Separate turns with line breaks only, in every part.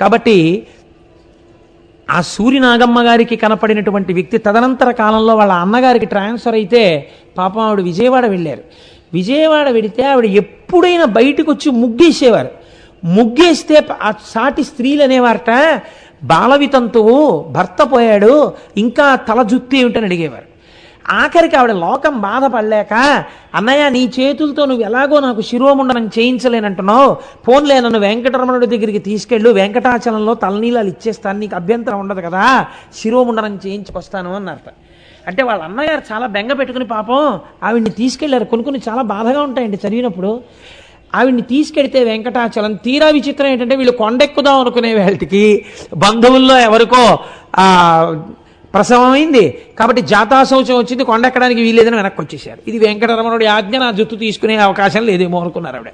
కాబట్టి ఆ సూర్యనాగమ్మ గారికి కనపడినటువంటి వ్యక్తి తదనంతర కాలంలో వాళ్ళ అన్నగారికి ట్రాన్స్ఫర్ అయితే పాపం ఆవిడ విజయవాడ వెళ్ళారు. విజయవాడ వెడితే ఆవిడ ఎప్పుడైనా బయటకు వచ్చి ముగ్గేసేవారు. ముగ్గేస్తే ఆ సాటి స్త్రీలు అనేవారట బాలవితంతువు భర్త పోయాడు ఇంకా తల జుత్తి ఏమిటని అడిగేవారు. ఆఖరికి ఆవిడ లోకం బాధపడలేక అన్నయ్య నీ చేతులతో నువ్వు ఎలాగో నాకు శిరోముండనం చేయించలేనంటున్నావు. పోన్లే నన్ను వెంకటరమణుడి దగ్గరికి తీసుకెళ్ళు. వెంకటాచలంలో తలనీలాలు ఇచ్చేస్తాను. నీకు అభ్యంతరం ఉండదు కదా. శిరోముండనం చేయించుకొస్తాను అన్నారట అంటే వాళ్ళ అన్నగారు చాలా బెంగ పెట్టుకుని పాపం ఆవిడ్ని తీసుకెళ్ళారు. కొన్ని కొన్ని చాలా బాధగా ఉంటాయండి చదివినప్పుడు. ఆవిడ్ని తీసుకెడితే వెంకటాచలం తీరా విచిత్రం ఏంటంటే వీళ్ళు కొండెక్కుదాం అనుకునే వాళ్ళకి బంధువుల్లో ఎవరికో ప్రసవమైంది. కాబట్టి జాతాశౌచం వచ్చింది కొండెక్కడానికి వీలేదని వెనక్కి వచ్చేసారు ఇది వెంకటరమణుడి ఆజ్ఞ నా జుత్తు తీసుకునే అవకాశం లేదేమో అనుకున్నారు ఆవిడ.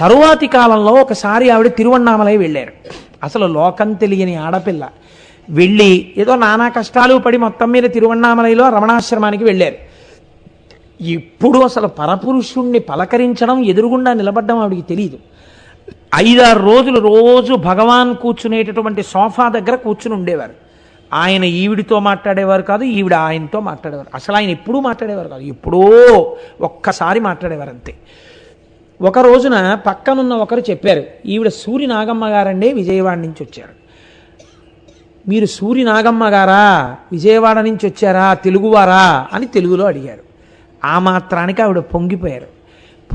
తరువాతి కాలంలో ఒకసారి ఆవిడ తిరువన్నామలై వెళ్ళారు. అసలు లోకం తెలియని ఆడపిల్ల. వెళ్ళి ఏదో నానా కష్టాలు పడి మొత్తం మీద తిరువన్నామలైలో రమణాశ్రమానికి వెళ్ళారు. ఎప్పుడు అసలు పరపురుషుణ్ణి పలకరించడం ఎదురుగుండా నిలబడ్డం ఆవిడికి తెలియదు ఐదారు రోజులు రోజు భగవాన్ కూర్చునేటటువంటి సోఫా దగ్గర కూర్చుని ఉండేవారు. ఆయన ఈవిడితో మాట్లాడేవారు కాదు ఈవిడ ఆయనతో మాట్లాడేవారు. అసలు ఆయన ఎప్పుడూ మాట్లాడేవారు కాదు ఎప్పుడో ఒక్కసారి మాట్లాడేవారు అంతే. ఒక రోజున పక్కనున్న ఒకరు చెప్పారు ఈవిడ సూర్య నాగమ్మ గారండి విజయవాడ నుంచి వచ్చారు. మీరు సూర్య నాగమ్మ గారా విజయవాడ నుంచి వచ్చారా తెలుగువారా అని తెలుగులో అడిగారు. ఆ మాత్రానికి ఆవిడ పొంగిపోయారు.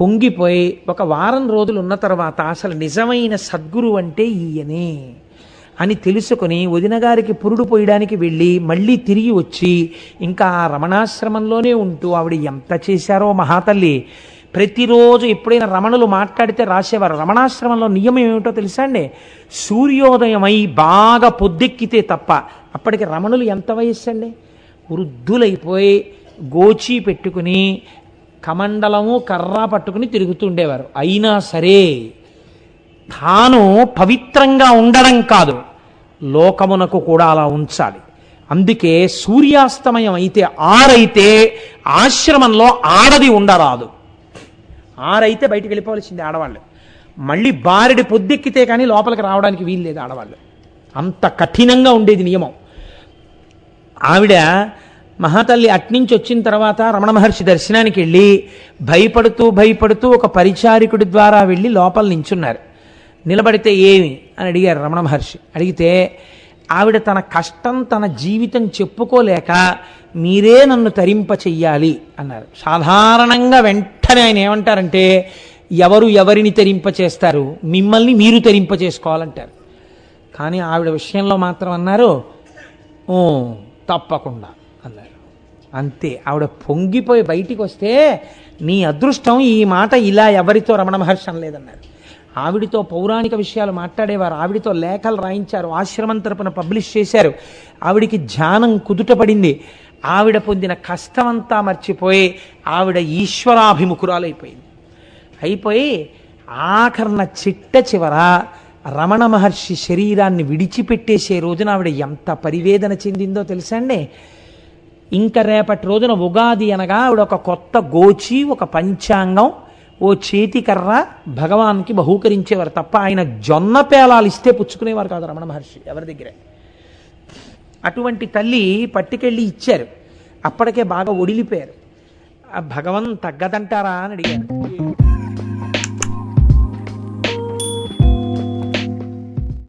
పొంగిపోయి ఒక వారం రోజులు ఉన్న తర్వాత అసలు నిజమైన సద్గురు అంటే ఈయనే. అని తెలుసుకుని వదినగారికి పురుడు పోయడానికి వెళ్ళి మళ్ళీ తిరిగి వచ్చి ఇంకా ఆ రమణాశ్రమంలోనే ఉంటూ ఆవిడ ఎంత చేశారో మహాతల్లి. ప్రతిరోజు ఎప్పుడైనా రమణులు మాట్లాడితే రాసేవారు. రమణాశ్రమంలో నియమం ఏమిటో తెలుసా అండి? సూర్యోదయమై బాగా పొద్దెక్కితే తప్ప. అప్పటికి రమణులు ఎంత వయస్సు అండి? వృద్ధులైపోయి గోచి పెట్టుకుని కమండలము కర్ర పట్టుకుని తిరుగుతుండేవారు అయినా సరే తాను పవిత్రంగా ఉండడం కాదు. లోకమునకు కూడా అలా ఉంచాలి. అందుకే సూర్యాస్తమయం అయితే ఆరైతే ఆశ్రమంలో ఆడది ఉండరాదు. ఆరైతే బయటికి వెళ్ళిపోవలసింది ఆడవాళ్ళు. మళ్ళీ బారెడి పొద్దెక్కితే కానీ లోపలికి రావడానికి వీలు లేదు ఆడవాళ్ళు. అంత కఠినంగా ఉండేది నియమం. ఆవిడ మహాతల్లి అట్నుంచి వచ్చిన తర్వాత రమణ మహర్షి దర్శనానికి వెళ్ళి భయపడుతూ భయపడుతూ ఒక పరిచారికుడి ద్వారా వెళ్ళి లోపల నించున్నారు. నిలబడితే ఏమి? అని అడిగారు రమణ మహర్షి. అడిగితే ఆవిడ తన కష్టం తన జీవితం చెప్పుకోలేక మీరే నన్ను తరింప చెయ్యాలి అన్నారు. సాధారణంగా వెంటనే ఆయన ఏమంటారంటే ఎవరు ఎవరిని తరింప చేస్తారు మిమ్మల్ని మీరు తరింప చేసుకోవాలంటారు. కానీ ఆవిడ విషయంలో మాత్రం అన్నారు "ఓ, తప్పకుండా అన్నారు. అంతే. ఆవిడ పొంగిపోయి బయటికి వస్తే నీ అదృష్టం ఈ మాట ఇలా ఎవరితో రమణ మహర్షి అనలేదన్నారు. ఆవిడితో పౌరాణిక విషయాలు మాట్లాడేవారు. ఆవిడితో లేఖలు రాయించారు. ఆశ్రమం తరపున పబ్లిష్ చేశారు. ఆవిడికి ధ్యానం కుదుటపడింది. ఆవిడ పొందిన కష్టమంతా మర్చిపోయి ఆవిడ ఈశ్వరాభిముఖురాలైపోయింది. అయిపోయి ఆఖరణ చిట్ట చివర రమణ మహర్షి శరీరాన్ని విడిచిపెట్టేసే రోజున ఆవిడ ఎంత పరివేదన చెందిందో తెలుసా అండి? ఇంకా రేపటి రోజున ఉగాది అనగా ఆవిడ ఒక కొత్త గోచి ఒక పంచాంగం ఓ చేతికర్ర భగవాన్కి బహూకరించేవారు తప్ప ఆయన జొన్న పేలాలు ఇస్తే పుచ్చుకునేవారు కాదు రమణ మహర్షి ఎవరి దగ్గరే. అటువంటి తల్లి పట్టుకెళ్ళి ఇచ్చారు. అప్పటికే బాగా ఒడిలిపోయారు. ఆ భగవన్ తగ్గదంటారా అని అడిగారు.